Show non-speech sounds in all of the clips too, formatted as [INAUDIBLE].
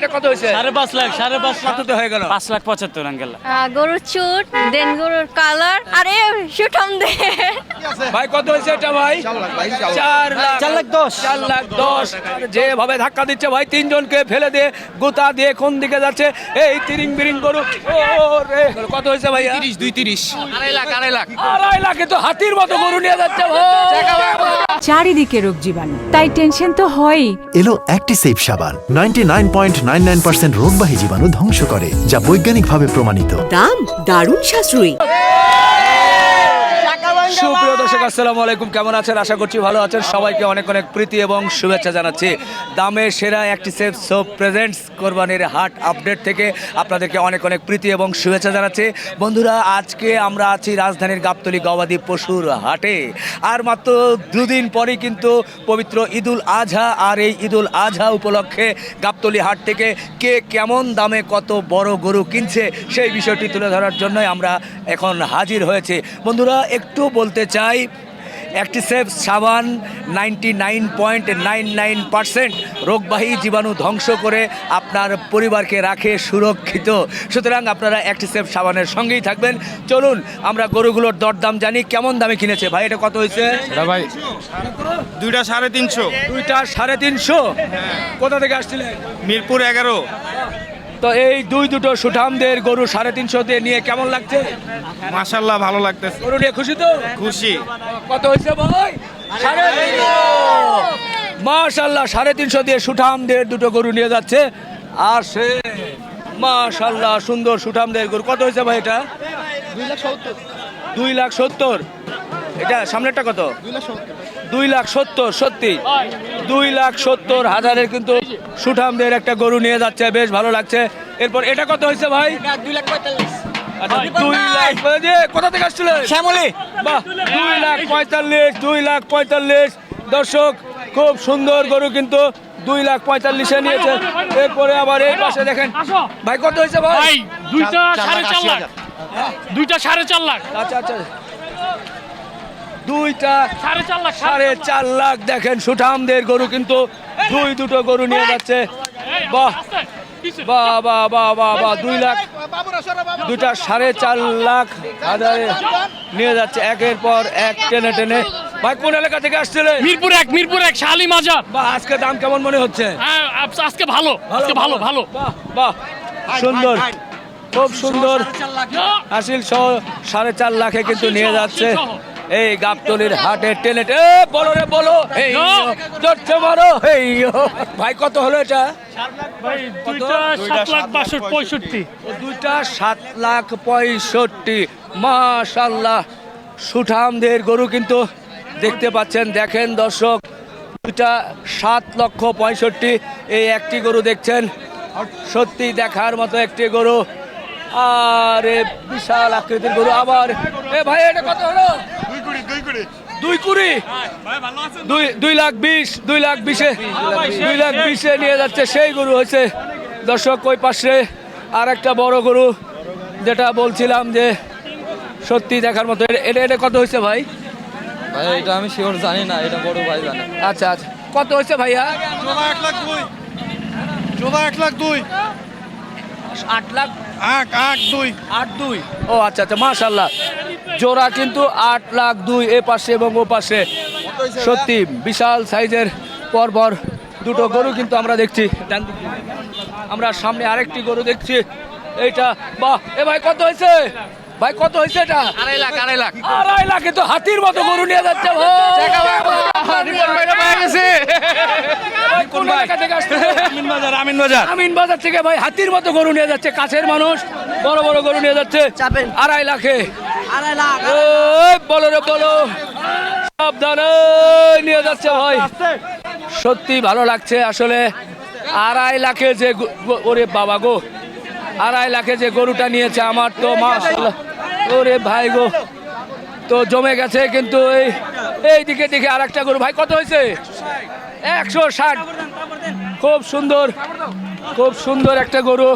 এটা কত হয়েছে? সাড়ে পাঁচ লাখ সাড়ে পাঁচ লাখ। তো হয়ে গেল? পাঁচ লাখ পঁচাত্তর আঙ্কেল। আহ, গরুর চুট দেন গরুর কালার আরে দে ভাই কত হয়েছে এটা ভাই? চার লাখ চার লাখ। দশ। চার লাখ দশ। যেভাবে ধাক্কা দিচ্ছে ভাই তিনজনকে ফেলে দিয়ে গোতা দিয়ে কোন দিকে যাচ্ছে? এই তিরিং বিরিং গরু। ও রে কত হয়েছে ভাই তিরিশ দুই তিরিশ। আড়াই লাখ আড়াই লাখ। আড়াই লাখে তো হাতির মতো গরু নিয়ে যাচ্ছে ভাই। চারিদিকে রোগ জীবাণু তাই টেনশন তো হয়ই। এলো অ্যাক্টিসেভ সাবান ninety nine point nine nine percent রোগবাহী জীবাণু ধ্বংস করে যা বৈজ্ঞানিকভাবে প্রমাণিত। দাম দারুণ সাশ্রয়ী। সুপ্রিয় দর্শক আসসালামু আলাইকুম। কেমন আছেন? আশা করছি ভালো আছেন। সবাইকে অনেক অনেক প্রীতি এবং শুভেচ্ছা জানাচ্ছি। দামে সেরা একটি সেফ সোপ প্রেজেন্টস কোরবানির হাট আপডেট থেকে আপনাদেরকে অনেক অনেক প্রীতি এবং শুভেচ্ছা জানাচ্ছি। বন্ধুরা, আজকে আমরা আছি রাজধানীর গাবতলী গবাদি পশুর হাটে। আর মাত্র দুদিন পরেই কিন্তু পবিত্র ঈদুল আজহা আর এই ঈদুল আজহা উপলক্ষে গাবতলী হাট থেকে কে কেমন দামে কত বড় গরু কিনছে সেই বিষয়টি তুলে ধরার জন্যই আমরা এখন হাজির হয়েছে। বন্ধুরা, একটু বলতে চাই অ্যাক্টিসেভ সাবান ninety nine point nine nine percent রোগবাহী জীবাণু ধ্বংস করে আপনার পরিবারকে রাখে সুরক্ষিত। সুতরাং আপনারা অ্যাক্টিসেভ সাবানের সঙ্গেই থাকবেন। চলুন আমরা গরুগুলোর দরদাম জানি কেমন দামে কিনেছে? ভাই এটা কত হয়েছে? ভাই দুইটা সাড়ে তিনশো। দুইটা সাড়ে তিনশো? কোথা থেকে আসছিলেন? মিরপুর এগারো। তো এই দুই দুটো সুঠামদের গরু সাড়ে তিনশো দিয়ে নিয়ে কেমন লাগছে? মাসাল্লাহ ভালো লাগতেছে। গরু নিয়ে খুশি তো? খুশি। কত হয়েছে ভাই? সাড়ে তিনশো। মাশাল্লাহ সাড়ে তিনশো দিয়ে সুঠামদের দুটো গরু নিয়ে যাচ্ছে। আর সে মাশাল্লাহ সুন্দর সুঠামদের গরু। কত হয়েছে ভাই এটা? দুই লাখ সত্তর। এটা সামনেরটা কত? দুই লাখ সত্তর সত্যি। দুই লাখ সত্তর হাজারের কিন্তু সুঠামদের একটা গরু নিয়ে যাচ্ছে বেশ ভালো লাগছে। এরপর এটা কত হয়েছে ভাই? আচ্ছা, দুই লাখ যে, কোথা থেকে আসছিলেন? শ্যামলি। বাহ দুই লাখ পঁয়তাল্লিশ দুই লাখ পঁয়তাল্লিশ। দর্শক খুব সুন্দর গরু কিন্তু দুই লাখ পঁয়তাল্লিশে নিয়েছে। এরপরে আবার এই পাশে দেখেন। ভাই কত হয়েছে ভাই? ভাই দুইটা সাড়ে চার লাখ। দুইটা সাড়ে চার লাখ। আচ্ছা আচ্ছা। দুইটা সাড়ে চার লাখ সাড়ে চার লাখ। দেখেন সুঠামদের গরু কিন্তু দুই দুটো গরু নিয়ে যাচ্ছে। বাহ। বাহ বাহ বাহ বাহ বাহ দুই লাখ। দুইটা সাড়ে চার লাখ হাজারে নিয়ে যাচ্ছে। একের পর এক টেনে টেনে। ভাই কোন এলাকা থেকে আসছিলেন? মিরপুর এক মিরপুর এক শালি মাজার বাহ আজকে দাম কেমন মনে হচ্ছে? হ্যাঁ, আজকে ভালো আজকে ভালো ভালো। বাহ বাহ সুন্দর খুব সুন্দর। হাসিল সহ সাড়ে চার লাখে কিন্তু নিয়ে যাচ্ছে। এই গাবতলির হাটে টেনে এ, বলো রে বলো। এই চড়ছে মারো। এই ভাই কত হলো এটা? দুইটা সাত লাখ পঁয়ষট্টি। মাশাল্লাহ সুঠামদের গরু কিন্তু দেখতে পাচ্ছেন। দেখেন দর্শক দুইটা সাত লক্ষ পঁয়ষট্টি। এই একটি গরু দেখছেন সত্যি দেখার মতো একটি গরু। আরে বিশাল আকৃতির গরু। আবার এ ভাই এটা কত হলো? দুই কুড়ি? দুই দুই লাখ বিশ দুই লাখ বিশে দুই লাখ বিশে নিয়ে যাচ্ছে সেই গরু হয়েছে। দর্শক ওই পাশে আর একটা বড় গরু যেটা বলছিলাম যে সত্যি দেখার মতো। এটা- এটা এটা কত হয়েছে ভাই? ভাই এটা আমি শিওর জানি না এটা বড় ভাই জানে। আচ্ছা আচ্ছা। কত হয়েছে ভাইয়া? জোড়া এক লাখ দুই। এক লাখ দুই। আট লাখ আট আট দুই। আট দুই। ও আচ্ছা আচ্ছা মাশাল্লাহ জোড়া কিন্তু আট লাখ দুই এ পাশে এবং ও পাশে। সত্যি, বিশাল সাইজের পরপর দুটো গরু কিন্তু আমরা দেখছি। আমরা সামনে আরেকটি গরু দেখছি। এইটা, বাহ, এ ভাই কত হয়েছে? ভাই কত হয়েছে এটা? আড়াই লাখ আড়াই লাখ। আড়াই লাখে তো হাতির মতো গরু নিয়ে যাচ্ছে আমিন বাজার আমিন বাজার। থেকে ভাই হাতির মতো গরু নিয়ে যাচ্ছে কাছের মানুষ বড় বড় গরু নিয়ে যাচ্ছে। আড়াই লাখে। ওই বলো রে বলো। সাবধানে নিয়ে যাচ্ছে ভাই। সত্যি ভালো লাগছে আসলে আড়াই লাখে যে ওরে বাবা গো। আড়াই লাখে যে গরুটা নিয়েছে আমার তো মাশাআল্লাহ। ওরে ভাই গো, তো জমে গেছে কিন্তু এই এই দিকে দিকে আর একটা গরু। ভাই, কত হয়েছে? একশো ষাট। খুব সুন্দর খুব সুন্দর একটা গরু।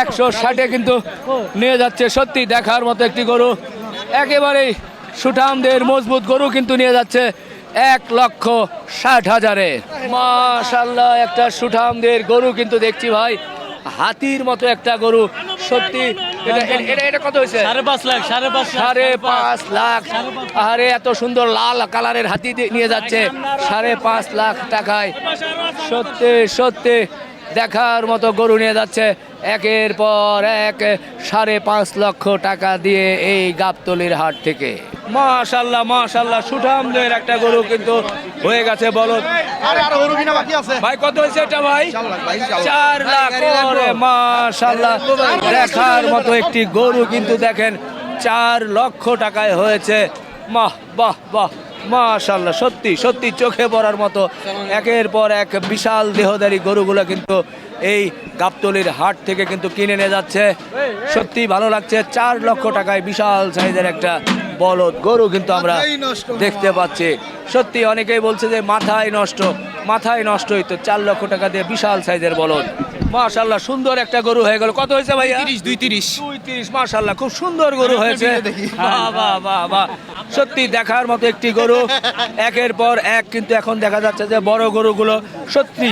একশো ষাটে কিন্তু নিয়ে যাচ্ছে। সত্যি দেখার মতো একটি গরু। একেবারেই সুঠামদের মজবুত গরু কিন্তু নিয়ে যাচ্ছে এক লক্ষ ষাট হাজারে। মাশাল্লাহ একটা সুঠামদের গরু কিন্তু দেখছি ভাই। হাতির মতো একটা গরু। সত্যি এটা- কত হয়েছে? সাড়ে পাঁচ লাখ সাড়ে পাঁচ লাখ, সাড়ে পাঁচ। লাখ। আরে এত সুন্দর লাল কালারের হাতি দিয়ে নিয়ে যাচ্ছে। সাড়ে পাঁচ লাখ টাকায়। সত্যি সত্যি দেখার মতো গরু নিয়ে যাচ্ছে। একের পর এক সাড়ে পাঁচ লক্ষ টাকা দিয়ে এই গাবতলির হাট থেকে। মাশাল্লাহ মাশাল্লাহ সুঠামদের একটা গরু কিন্তু হয়ে গেছে বলো আরে আরও গরু বাকি আছে। ভাই কত হয়েছে এটা ভাই? চার লাখ মাশাল্লাহ দেখার মতো একটি গরু কিন্তু দেখেন, চার লক্ষ টাকায় হয়েছে। মাহ বাহ বাহ মাশাল্লাহ সত্যি সত্যি চোখে পড়ার মতো। একের পর এক বিশাল দেহদারি গরুগুলো কিন্তু এই গাবতলির হাট থেকে কিন্তু কিনে নিয়ে যাচ্ছে। সত্যি ভালো লাগছে, চার লক্ষ টাকায় বিশাল সাইজের একটা বলদ গরু কিন্তু আমরা দেখতে পাচ্ছি। সত্যি অনেকেই বলছে যে মাথায় নষ্ট মাথায় নষ্টই তো চার লক্ষ টাকা দিয়ে বিশাল সাইজের বলদ। মাশাল্লাহ সুন্দর একটা গরু হয়ে গেল। কত হয়েছে ভাইয়া? দুই তিরিশ দুই তিরিশ। মাশাল্লাহ খুব সুন্দর গরু হয়েছে। বাহ বাহ বাহ বাহ। সত্যি দেখার মতো একটি গরু। একের পর এক কিন্তু এখন দেখা যাচ্ছে যে বড় গরুগুলো সত্যি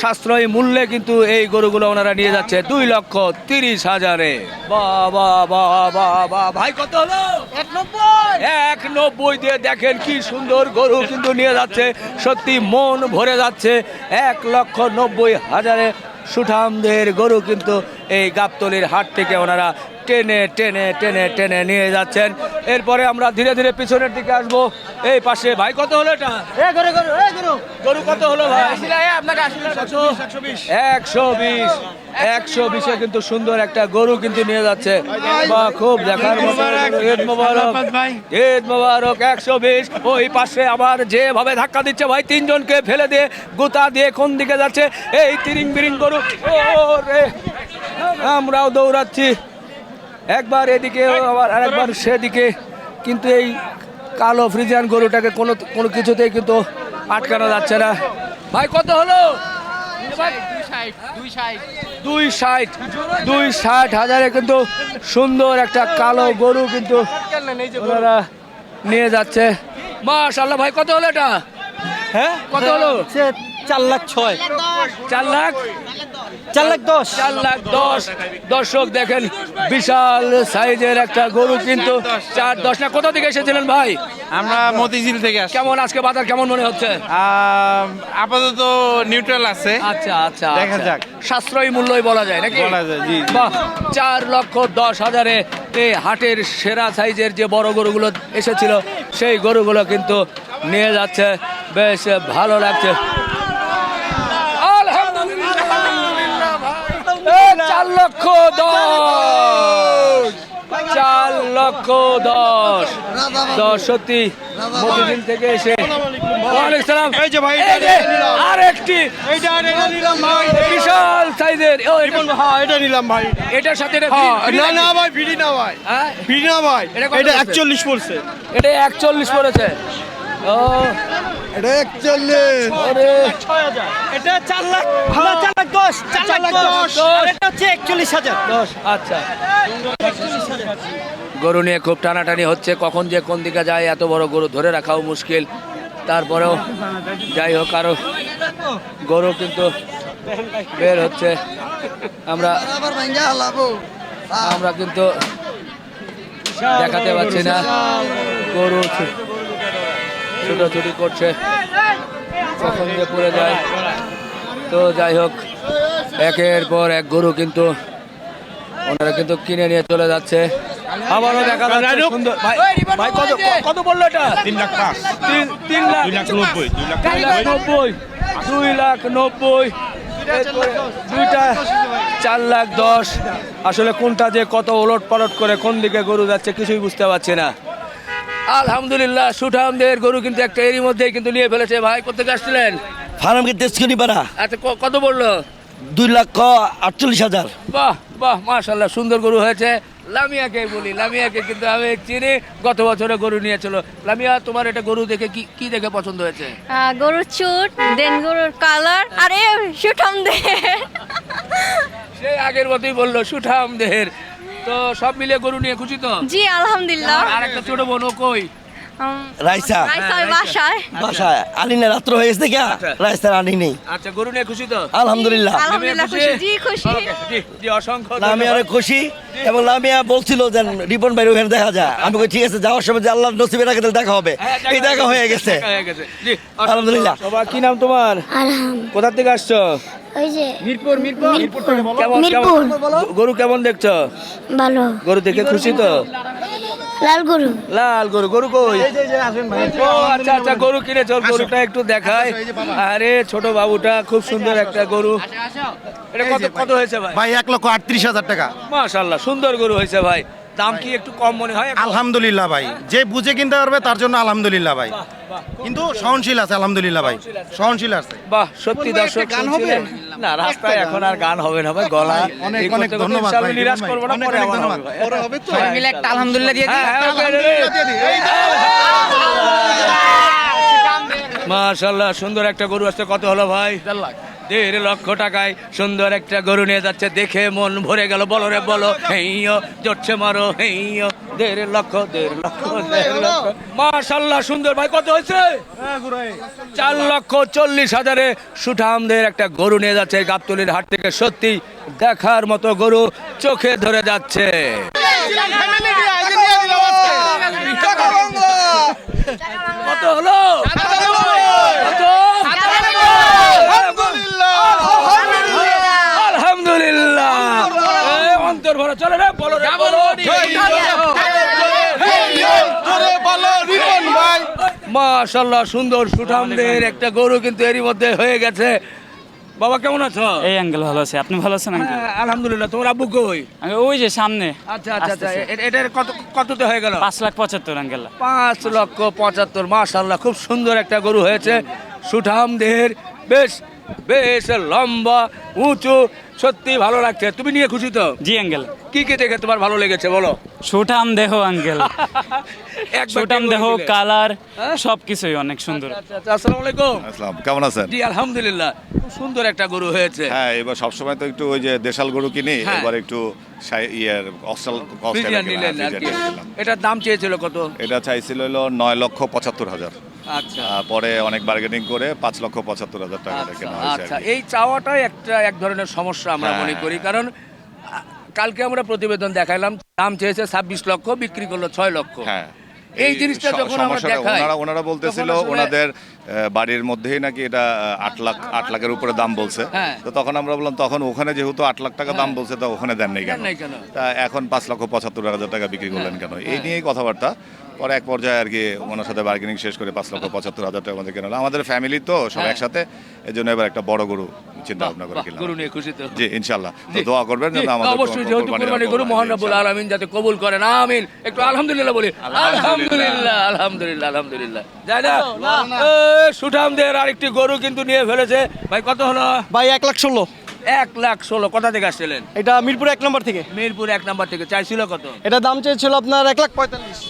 সাশ্রয়ী মূল্যে কিন্তু এই গরুগুলো ওনারা নিয়ে যাচ্ছে দুই লক্ষ তিরিশ হাজারে। বাহ বাহ ভাই কত হলো? এক নব্বই এক নব্বই দিয়ে দেখেন কি সুন্দর গরু কিন্তু নিয়ে যাচ্ছে। সত্যি মন ভরে যাচ্ছে। এক লক্ষ নব্বই হাজারে সুঠামদের গরু কিন্তু এই গাবতলির হাট থেকে ওনারা টেনে টেনে টেনে টেনে নিয়ে যাচ্ছেন। এরপরে আমরা ধীরে ধীরে পিছনের দিকে আসব। এই পাশে ভাই কত হলো এটা? গরু কত হলো ভাই? একশো বিশ একশো বিশে। কিন্তু সুন্দর একটা গরু কিন্তু নিয়ে যাচ্ছে। বা খুব দেখার ঈদ মোবারক ঈদ মোবারক একশো বিশ। ওই পাশে আবার যেভাবে ধাক্কা দিচ্ছে ভাই তিনজনকে ফেলে দিয়ে গুতা দিয়ে কোন দিকে যাচ্ছে? এই তিরিং বিরিং গরু। ও রে আমরাও দৌড়াচ্ছি। একবার এদিকে আবার আরেকবার সেদিকে। কিন্তু এই কালো ফ্রিজিয়ান গরুটাকে কোনো কোনো কিছুতেই কিন্তু আটকানো যাচ্ছে না। ভাই কত হলো? দুই ষাট দুই ষাট হাজারে কিন্তু সুন্দর একটা কালো গরু কিন্তু ওনারা নিয়ে যাচ্ছে। মাশাল্লাহ ভাই কত হলো এটা? হ্যাঁ? কত হলো? চার লাখ ছয়। চার লাখ? চার লাখ দশ। চার লাখ দশ। দর্শক দেখেন বিশাল সাইজের একটা গরু কিন্তু চার দশ। না কোথা থেকে এসেছিলেন ভাই? আমরা মতিঝিল থেকে কেমন আজকে বাজার কেমন মনে হচ্ছে? আপাতত নিউট্রাল আছে। আচ্ছা আচ্ছা দেখা আচ্ছা। যাক। সাশ্রয়ী মূল্যই বলা যায় নাকি? বলা যায়, জি, জি। বাহ চার লক্ষ দশ হাজারে এই হাটের সেরা সাইজের যে বড় গরুগুলো এসেছিল সেই গরুগুলো কিন্তু নিয়ে যাচ্ছে। বেশ ভালো লাগছে আলহামদুলিল্লাহ। এই চার লক্ষ দশ। চার লক্ষ দশ। দশ সত্যি মতিঝিল থেকে এসে সালাম। এই যে ভাই, এই যে, এটা নিলাম। এটা নিলাম ভাই। বিশাল সাইজের। এটা- হ্যাঁ নিলাম ভাই। এটার সাথে এটা হ্যাঁ না না ভাই ভিড়ি না ভাই। হ্যাঁ? ভিড়ি না ভাই। এটা এটা? একচল্লিশ পড়ছে। এটা একচল্লিশ পড়েছে। ও। এটা একচল্লিশ। আরে এটা চার লাখ দশ চার লাখ দশ। আর এটা হচ্ছে একচল্লিশ হাজার। দশ। আচ্ছা। গরু নিয়ে খুব টানাটানি হচ্ছে কখন যে কোন দিকে যায় এত বড় গরু ধরে রাখাও মুশকিল। তারপরেও যাই হোক আরও গরু কিন্তু বের হচ্ছে। আমরা আমরা কিন্তু দেখাতে পাচ্ছি না। গরু ছুটোছুটি করছে। কখন যে পড়ে যায়। তো যাই হোক একের পর এক গরু কিন্তু ওনারা কিন্তু কিনে নিয়ে চলে যাচ্ছে। আবারও দেখা যাচ্ছে সুন্দর ভাই ভাই কত কত বলল এটা? তিন লাখ পাঁচ। তিন তিন লাখ। দুই লাখ নব্বই দুই লাখ নব্বই। দুই লাখ নব্বই। দুইটা চার লাখ দশ। আসলে কোনটা যে কত ওলট পালট করে কোন দিকে গরু যাচ্ছে কিছুই বুঝতে পারছি না। আলহামদুলিল্লাহ সুঠামদের গরু কিন্তু একটা এরই মধ্যেই কিন্তু নিয়ে ফেলেছে। ভাই কোথেকে আসছিলেন? ফার্মকে তেজকনি পাড়া আচ্ছা ক- কত বলল দুই লক্ষ আটচল্লিশ হাজার। বাহ বাহ মাশাল্লাহ সুন্দর গরু হয়েছে। লামিয়াকে বলি লামিয়াকে কিন্তু আমি চিনি গত বছরে গরু নিয়েছিল। লামিয়া তোমার এটা গরু দেখে কি কি দেখে পছন্দ হয়েছে? গরুর চুট দেন গরুর কালার আরে সুঠাম দে সেই আগের মতোই বলল সুঠাম দেহের। তো সব মিলিয়ে গরু নিয়ে খুশি তো? জি আলহামদুলিল্লাহ। আর একটা ছোট বোন কই? রাইসা। রাইসা বাসায়। বাসায়। আনি না রাত্র হয়ে গেছে কে আচ্ছা। রাইসার আনি নেই। আচ্ছা গরু নিয়ে খুশি তো? আলহামদুলিল্লাহ। আলহামদুলিল্লাহ খুশি জি খুশি। জি জি অসংখ্য লামিয়া ধন্যবাদ। খুশি এবং লামিয়া বলছিল যে রিপন ভাই ওখানে দেখা যায়। আমি কই, ঠিক আছে যাওয়ার সময় যে আল্লাহ নসিবে রাখে দেখা হবে। হ্যাঁ, এই দেখা হয়ে গেছে। দেখা হয়ে গেছে। জি আলহামদুলিল্লাহ। বাবা কি নাম তোমার? কোথা থেকে আসছো? মিরপুর মিরপুর মিরপুর। কেমন কেমন গরু কেমন দেখছ? ভালো। গরু দেখে খুশি তো? লাল গরু। লাল গরু গরু কই? ও আচ্ছা আচ্ছা গরু কিনে চল গরুটা একটু দেখায় আরে ছোট বাবুটা খুব সুন্দর একটা গরু। এটা কত কত হয়েছে ভাই? ভাই এক লক্ষ আটত্রিশ হাজার টাকা। মাশাআল্লাহ সুন্দর গরু হয়েছে ভাই। দাম কি একটু কম মনে হয়? আলহামদুলিল্লাহ ভাই। যে বুঝে কিনতে পারবে তার জন্য আলহামদুলিল্লাহ ভাই। কিন্তু সহনশীল আছে আলহামদুলিল্লাহ ভাই। সহনশীল আছে। বাহ সত্যি দর্শক গান হবে? না রাস্তায় এখন আর গান হবে না ভাই গলা অনেক অনেক ধন্যবাদ ভাই, নিরাশ। করব না পরে ধন্যবাদ। পরে হবে তো? সবাই মিলে একটা আলহামদুলিল্লাহ দিয়ে মাশাআল্লাহ সুন্দর একটা গরু আসছে। কত হলো ভাই? দেড় লক্ষ টাকায় সুন্দর একটা গরু নিয়ে যাচ্ছে। দেখে মন ভরে গেল। বলো রে বলো। হেইও জটছে মারো হেইও দেড় লক্ষ দেড় লক্ষ দেড় লক্ষ। মাশাআল্লাহ সুন্দর। ভাই কত হয়েছে? চার লক্ষ চল্লিশ হাজারে সুঠামদের একটা গরু নিয়ে যাচ্ছে গাবতলির হাট থেকে। সত্যি দেখার মতো গরু চোখে ধরে যাচ্ছে। কত হলো? কত? আলহামদুলিল্লাহ এই অন্তর ভরা চলে রে বলো রে বলো। মাশাল্লাহ সুন্দর সুঠামদের একটা গরু কিন্তু এরই মধ্যে হয়ে গেছে। বাবা কেমন আছো? এই অ্যাঙ্গেল ভালো আছে। আপনি ভালো আছেন আঙ্কেল? হ্যাঁ, আলহামদুলিল্লাহ তোমার আব্বু কই? ওই যে সামনে। আচ্ছা আচ্ছা আচ্ছা এ- এটার কত কততে হয়ে গেল? পাঁচ লাখ পঁচাত্তর আঙ্কেল। পাঁচ লক্ষ পঁচাত্তর মাশাল্লাহ খুব সুন্দর একটা গরু হয়েছে। সুঠাম দেহের বেশ বেশ লম্বা উঁচু সত্যি ভালো লাগছে। তুমি নিয়ে খুশি তো? জি আঙ্কেল। কি কি দেখে তোমার ভালো লেগেছে বলো? সুঠাম দেহ আঙ্কেল। [LAUGHS] এক সুঠাম দেহ কালার হ্যাঁ? সব কিছুই অনেক সুন্দর। আচ্ছা, আচ্ছা, আসসালামু আলাইকুম। আসসালাম কেমন আছেন? জি আলহামদুলিল্লাহ খুব সুন্দর একটা গরু হয়েছে। হ্যাঁ এবার সবসময় তো একটু ওই যে দেশাল গরু কিনি হ্যাঁ। এবার একটু ইয়ের আর কি। এটার দাম চেয়েছিল কত? এটা চাইছিল হলো নয় লক্ষ পঁচাত্তর হাজার। আচ্ছা। পরে অনেক বার্গেনিং করে পাঁচ লক্ষ পঁচাত্তর হাজার টাকা আচ্ছা, আচ্ছা। এই চাওয়াটাই একটা এক ধরনের সমস্যা আমরা হ্যাঁ, মনে হ্যাঁ। করি কারণ কালকে আমরা প্রতিবেদন দেখাইলাম দাম চেয়েছে ছাব্বিশ লক্ষ বিক্রি করল ছয় লক্ষ। হ্যাঁ। এই জিনিসটা যখন আমরা দেখাই ওনারা ওনারা বলতেছিল ওনাদের বাড়ির মধ্যেই নাকি এটা আট লাখ আট লাখের উপরে দাম বলছে। হ্যাঁ। তো তখন আমরা বললাম তখন ওখানে যেহেতু আট লাখ টাকা দাম বলছে তো ওখানে দেন নাই কেন? এখন পাঁচ লক্ষ পঁচাত্তর হাজার টাকা বিক্রি করলেন কেন? এই হ্যাঁ। নিয়েই কথাবার্তা। পরে এক পর্যায়ে আর কি ওনার সাথে বার্গেনিং শেষ করে পাঁচ লক্ষ পঁচাত্তর হাজার টাকা আমাদের কেনা হলো। আমাদের ফ্যামিলি তো সব হ্যাঁ। একসাথে এই জন্য এবার একটা বড় গরু চিন্তা ভাবনা করে কিনলাম। গরু নিয়ে খুশি তো। জি ইনশাল্লাহ তো দোয়া করবেন যেন আমাদের অবশ্যই যেহেতু কুরবানি গরু মহান রব্বুল আলামিন যাতে কবুল করেন আমিন। একটু আলহামদুলিল্লাহ বলি। আলহামদুলিল্লাহ। আলহামদুলিল্লাহ আলহামদুলিল্লাহ যাই না। সুঠামদের আরেকটি গরু কিন্তু নিয়ে ফেলেছে। ভাই কত হলো? ভাই এক লাখ ষোলো। এক লাখ ষোলো। কোথা থেকে আসছিলেন? এটা মিরপুর এক নম্বর থেকে। মিরপুর এক নাম্বার থেকে। চাইছিল কত? এটা দাম চেয়েছিল আপনার এক লাখ পঁয়তাল্লিশ।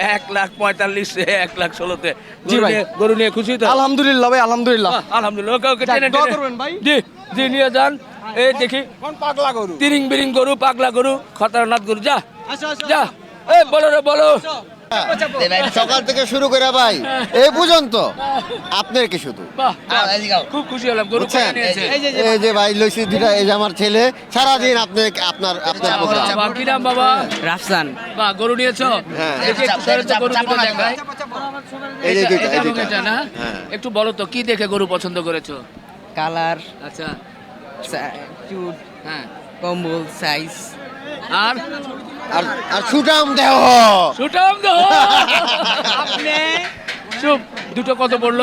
এক লাখ পঁয়তাল্লিশ এক লাখ ষোলোতে। জি গরু ভাই। নিয়ে- গরু নিয়ে খুশি তো? আলহামদুলিল্লাহ ভাই আলহামদুলিল্লাহ। আলহামদুলিল্লাহ। ওকে ওকে টেনে টেনে- করবেন ভাই। জি জি নিয়ে যান। এই দেখি। পাগলা গরু? তিরিং বিরিং গরু পাগলা গরু খতরনাথ গরু। যা। যা। এই বলো রে বলো। সকাল থেকে শুরু করে ভাই এই পর্যন্ত। আপনার কি শুধু? খুব খুশি হলাম গরু এই যে ভাই লইছি দুটা এই যে আমার ছেলে সারাদিন আপনি আপনার আপনার প্রোগ্রাম। বাবা, কি নাম বাবা? রাফসান। বা গরু নিয়েছো? হ্যাঁ। একটু এই যে না? হ্যাঁ। বলো তো কি দেখে গরু পছন্দ করেছ? কালার আচ্ছা। চুট হ্যাঁ। কম্বল সাইজ। আর আর আর সুটাম দেহ। সুটাম দেহ। [LAUGHS] আপনি চুপ দুটো কত পড়ল?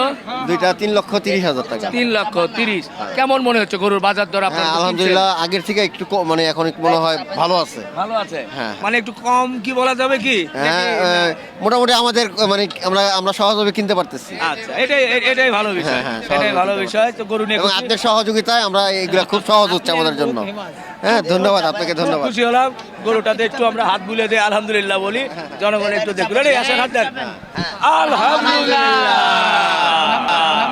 দুইটা তিন লক্ষ তিরিশ হাজার টাকা। তিন লক্ষ তিরিশ। কেমন মনে হচ্ছে গরুর বাজার দর আপনার হ্যাঁ আলহামদুলিল্লাহ আগের থেকে একটু মানে এখন মনে হয় ভালো আছে। ভালো আছে? হ্যাঁ। মানে একটু কম কি বলা যাবে কি? হ্যাঁ মোটামুটি আমাদের মানে আমরা আমরা সহজভাবে কিনতে পারতেছি। আচ্ছা এটাই এটাই ভালো বিষয়। এটাই ভালো বিষয় তো গরু নিয়ে আপনার সহযোগিতায় আমরা এগুলো খুব সহজ হচ্ছে আমাদের জন্য। হ্যাঁ ধন্যবাদ আপনাকে ধন্যবাদ। খুশি হলাম গরুটাতে একটু আমরা হাত বুলে দিয়ে আলহামদুলিল্লাহ বলি। জনগণ একটু দেখুন। রে আসেন হাত দেন। আলহামদুলিল্লাহ। ลา